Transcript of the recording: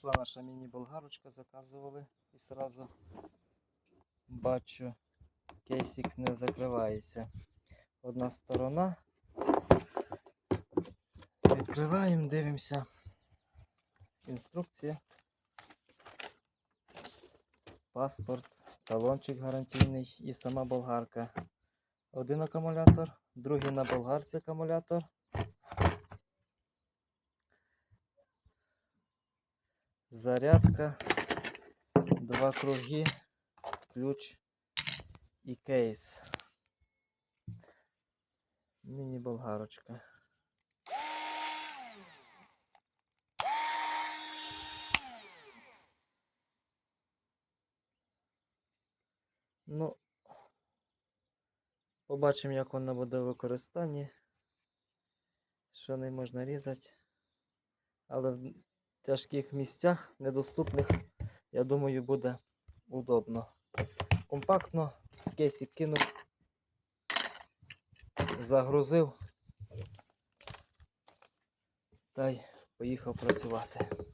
Прийшла наша міні-болгарочка, заказували і сразу бачу, кейсик не закривається. Одна сторона. Відкриваємо, дивимося. Інструкція. Паспорт, талончик гарантійний і сама болгарка. Один акумулятор, другий на болгарці акумулятор. Зарядка, два круги, ключ і кейс. Міні-болгарочка. Ну, побачимо, як вона буде в використанні. Що не можна різати. Але тяжких місцях, недоступних, я думаю, буде удобно. Компактно, в кейсі кинув, загрузив та й поїхав працювати.